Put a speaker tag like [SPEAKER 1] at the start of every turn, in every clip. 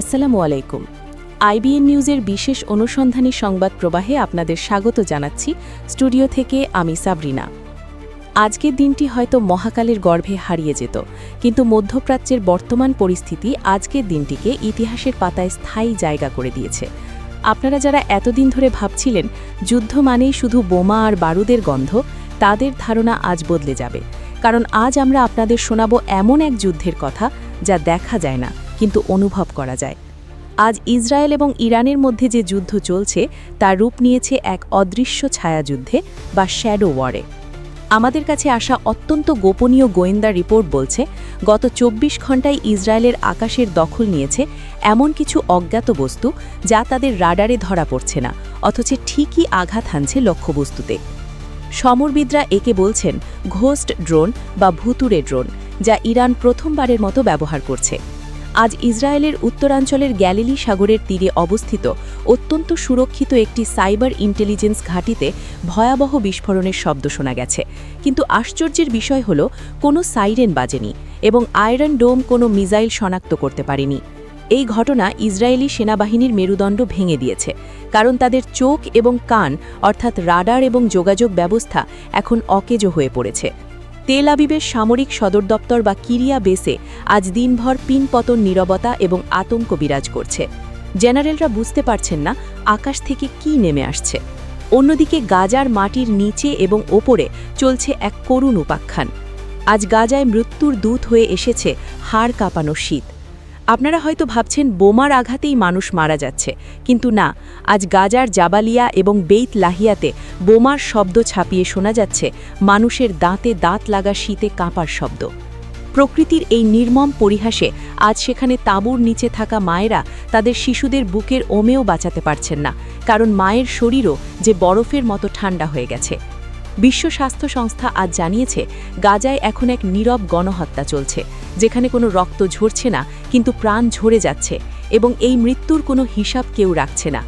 [SPEAKER 1] আসসালামু আলাইকুম। আইবিএন নিউজের বিশেষ অনুসন্ধানী সংবাদ প্রবাহে আপনাদের স্বাগত জানাচ্ছি স্টুডিও থেকে আমি সাবরিনা। আজকের দিনটি হয়তো মহাকালের গর্ভে হারিয়ে যেত, কিন্তু মধ্যপ্রাচ্যের বর্তমান পরিস্থিতি আজকের দিনটিকে ইতিহাসের পাতায় স্থায়ী জায়গা করে দিয়েছে। আপনারা যারা এতদিন ধরে ভাবছিলেন যুদ্ধ মানেই শুধু বোমা আর বারুদের গন্ধ, তাদের ধারণা আজ বদলে যাবে। কারণ আজ আমরা আপনাদের শোনাব এমন এক যুদ্ধের কথা যা দেখা যায় না। কিন্তু অনুভব করা যায়। আজ ইসরায়েল এবং ইরানের মধ্যে যে যুদ্ধ চলছে, তার রূপ নিয়েছে এক অদৃশ্য ছায়াযুদ্ধে বা শ্যাডো ওয়ারে। আমাদের কাছে আসা অত্যন্ত গোপনীয় গোয়েন্দা রিপোর্ট বলছে, গত চব্বিশ ঘন্টায় ইসরায়েলের আকাশের দখল নিয়েছে এমন কিছু অজ্ঞাত বস্তু যা তাদের রাডারে ধরা পড়ছে না, অথচ ঠিকই আঘাত হানছে লক্ষ্যবস্তুতে। সমরবিদরা একে বলছেন, ঘোস্ট ড্রোন বা ভুতুরে ড্রোন, যা ইরান প্রথমবারের মতো ব্যবহার করছে। আজ ইসরায়েলের উত্তরাঞ্চলের গ্যালিলি সাগরের তীরে অবস্থিত অত্যন্ত সুরক্ষিত একটি সাইবার ইন্টেলিজেন্স ঘাঁটিতে ভয়াবহ বিস্ফোরণের শব্দ শোনা গেছে। কিন্তু আশ্চর্যের বিষয় হল, কোনো সাইরেন বাজেনি এবং আয়রন ডোম কোনো মিসাইল শনাক্ত করতে পারেনি। এই ঘটনা ইসরায়েলি সেনাবাহিনীর মেরুদণ্ড ভেঙে দিয়েছে, কারণ তাদের চোখ এবং কান, অর্থাৎ রাডার এবং যোগাযোগ ব্যবস্থা, এখন অকেজো হয়ে পড়েছে। তেল আবিবের সামরিক সদর দপ্তর বা কিরিয়া বেসে আজ দিনভর পিনপতন নিরবতা এবং আতঙ্ক বিরাজ করছে। জেনারেলরা বুঝতে পারছেন না আকাশ থেকে কি নেমে আসছে। অন্যদিকে গাজার মাটির নিচে এবং ওপরে চলছে এক করুণ উপাখ্যান। আজ গাজায় মৃত্যুর দূত হয়ে এসেছে হাড় কাঁপানো শীত। আপনারা হয়তো ভাবছেন বোমার আঘাতেই মানুষ মারা যাচ্ছে, কিন্তু না, আজ গাজার জাবালিয়া এবং বেইত লাহিয়াতে বোমার শব্দ ছাপিয়ে শোনা যাচ্ছে, মানুষের দাঁতে দাঁত লাগা শীতে কাঁপার শব্দ। প্রকৃতির এই নির্মম পরিহাসে আজ সেখানে তাঁবুর নিচে থাকা মায়েরা তাদের শিশুদের বুকের ওমেও বাঁচাতে পারছেন না, কারণ মায়ের শরীরও যে বরফের মতো ঠান্ডা হয়ে গেছে। বিশ্ব স্বাস্থ্য সংস্থা আজ জানিয়েছে, গাজায় এখন এক নীরব গণহত্যা চলছে, যেখানে কোনো রক্ত ঝরছে না, কিন্তু প্রাণ ঝরে যাচ্ছে এবং এই মৃত্যুর কোনো হিসাব কেউ রাখছে না।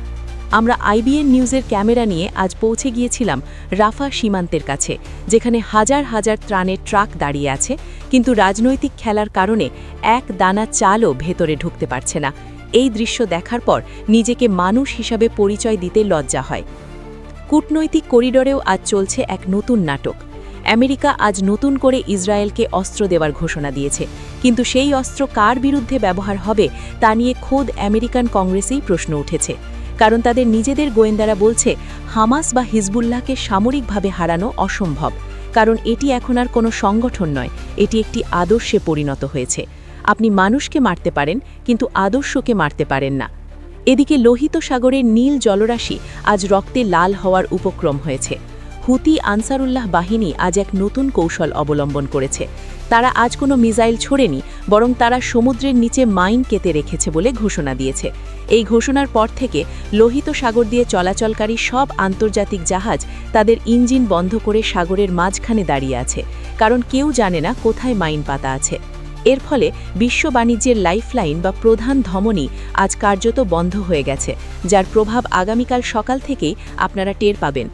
[SPEAKER 1] আমরা আইবিএন নিউজের ক্যামেরা নিয়ে আজ পৌঁছে গিয়েছিলাম রাফা সীমান্তের কাছে, যেখানে হাজার হাজার ত্রাণের ট্রাক দাঁড়িয়ে আছে, কিন্তু রাজনৈতিক খেলার কারণে এক দানা চালও ভেতরে ঢুকতে পারছে না। এই দৃশ্য দেখার পর নিজেকে মানুষ হিসাবে পরিচয় দিতে লজ্জা হয়। কূটনৈতিক করিডোরেও আজ চলছে এক নতুন নাটক। আমেরিকা আজ নতুন করে ইসরায়েলকে অস্ত্র দেওয়ার ঘোষণা দিয়েছে। কিন্তু সেই অস্ত্র কার বিরুদ্ধে ব্যবহার হবে, তা নিয়ে খোদ আমেরিকান কংগ্রেসেই প্রশ্ন উঠেছে। কারণ তাদের নিজেদের গোয়েন্দারা বলছে, হামাস বা হিজবুল্লাহকে সামরিকভাবে হারানো অসম্ভব। কারণ এটি এখন আর কোনো সংগঠন নয়, এটি একটি আদর্শে পরিণত হয়েছে। আপনি মানুষকে মারতে পারেন, কিন্তু আদর্শকে মারতে পারেন না। এদিকে লোহিত সাগরের নীল জলরাশি আজ রক্তে লাল হওয়ার উপক্রম হয়েছে। হুতি আনসারুল্লাহ বাহিনী আজ এক নতুন কৌশল অবলম্বন করেছে। তারা আজ কোনো মিসাইল ছোড়েনি, বরং তারা সমুদ্রের নিচে মাইন কেটে রেখেছে বলে ঘোষণা দিয়েছে। এই ঘোষণার পর থেকে লোহিত সাগর দিয়ে চলাচলকারী সব আন্তর্জাতিক জাহাজ তাদের ইঞ্জিন বন্ধ করে সাগরের মাঝখানে দাঁড়িয়ে আছে, কারণ কেউ জানে না কোথায় মাইন পাতা আছে। এর ফলে বিশ্ব বাণিজ্যের লাইফলাইন বা প্রধান ধমনী আজ কার্যত বন্ধ হয়ে গেছে, যার প্রভাব আগামীকাল সকাল থেকেই আপনারা টের পাবেন।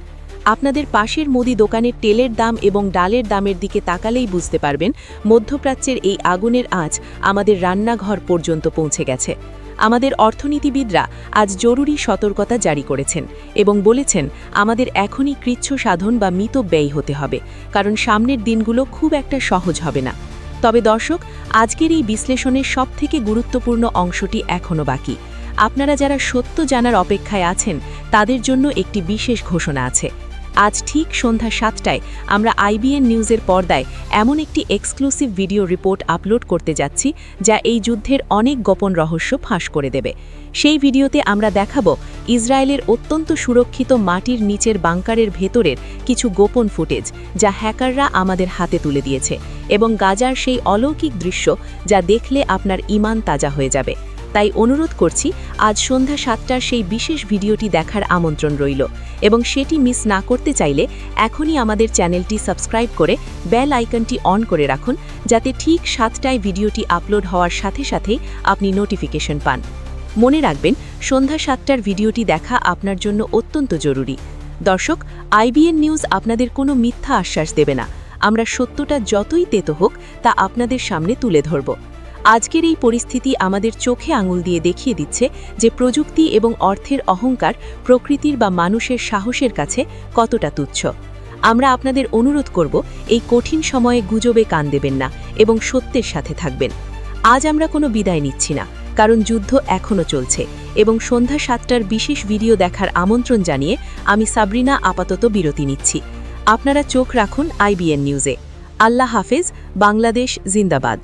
[SPEAKER 1] আপনাদের পাশের মুদি দোকানের তেলের দাম এবং ডালের দামের দিকে তাকালেই বুঝতে পারবেন, মধ্যপ্রাচ্যের এই আগুনের আঁচ আমাদের রান্নাঘর পর্যন্ত পৌঁছে গেছে। আমাদের অর্থনীতিবিদরা আজ জরুরি সতর্কতা জারি করেছেন এবং বলেছেন, আমাদের এখনই কৃচ্ছ সাধন বা মিত ব্যয় হতে হবে, কারণ সামনের দিনগুলো খুব একটা সহজ হবে না। তবে দর্শক, আজকের এই বিশ্লেষণের সবথেকে গুরুত্বপূর্ণ অংশটি এখনও বাকি। আপনারা যারা সত্য জানার অপেক্ষায় আছেন, তাদের জন্য একটি বিশেষ ঘোষণা আছে। আজ ঠিক সন্ধ্যা সাতটায় আমরা আইবিএন নিউজের পর্দায় এমন একটি এক্সক্লুসিভ ভিডিও রিপোর্ট আপলোড করতে যাচ্ছি, যা এই যুদ্ধের অনেক গোপন রহস্য ফাঁস করে দেবে। সেই ভিডিওতে আমরা দেখাব ইসরায়েলের অত্যন্ত সুরক্ষিত মাটির নিচের বাংকারের ভেতরের কিছু গোপন ফুটেজ, যা হ্যাকাররা আমাদের হাতে তুলে দিয়েছে, এবং গাজার সেই অলৌকিক দৃশ্য যা দেখলে আপনার ইমান তাজা হয়ে যাবে। তাই অনুরোধ করছি, আজ সন্ধ্যা সাতটার সেই বিশেষ ভিডিওটি দেখার আমন্ত্রণ রইল এবং সেটি মিস না করতে চাইলে এখনই আমাদের চ্যানেলটি সাবস্ক্রাইব করে বেল আইকনটি অন করে রাখুন, যাতে ঠিক সাতটায় ভিডিওটি আপলোড হওয়ার সাথে সাথেই আপনি নোটিফিকেশন পান। মনে রাখবেন, সন্ধ্যা সাতটার ভিডিওটি দেখা আপনার জন্য অত্যন্ত জরুরি। দর্শক, আইবিএন নিউজ আপনাদের কোনো মিথ্যা আশ্বাস দেবে না। আমরা সত্যটা যতই তেতো হোক, তা আপনাদের সামনে তুলে ধরব। আজকের এই পরিস্থিতি আমাদের চোখে আঙুল দিয়ে দেখিয়ে দিচ্ছে যে প্রযুক্তি এবং অর্থের অহংকার প্রকৃতির বা মানুষের সাহসের কাছে কতটা তুচ্ছ। আমরা আপনাদের অনুরোধ করব, এই কঠিন সময়ে গুজবে কান দেবেন না এবং সত্যের সাথে থাকবেন। আজ আমরা কোনো বিদায় নিচ্ছি না, কারণ যুদ্ধ এখনও চলছে এবং সন্ধ্যা সাতটার বিশেষ ভিডিও দেখার আমন্ত্রণ জানিয়ে আমি সাবরিনা আপাতত বিরতি নিচ্ছি। আপনারা চোখ রাখুন আইবিএন নিউজে। আল্লাহ হাফেজ, বাংলাদেশ, জিন্দাবাদ।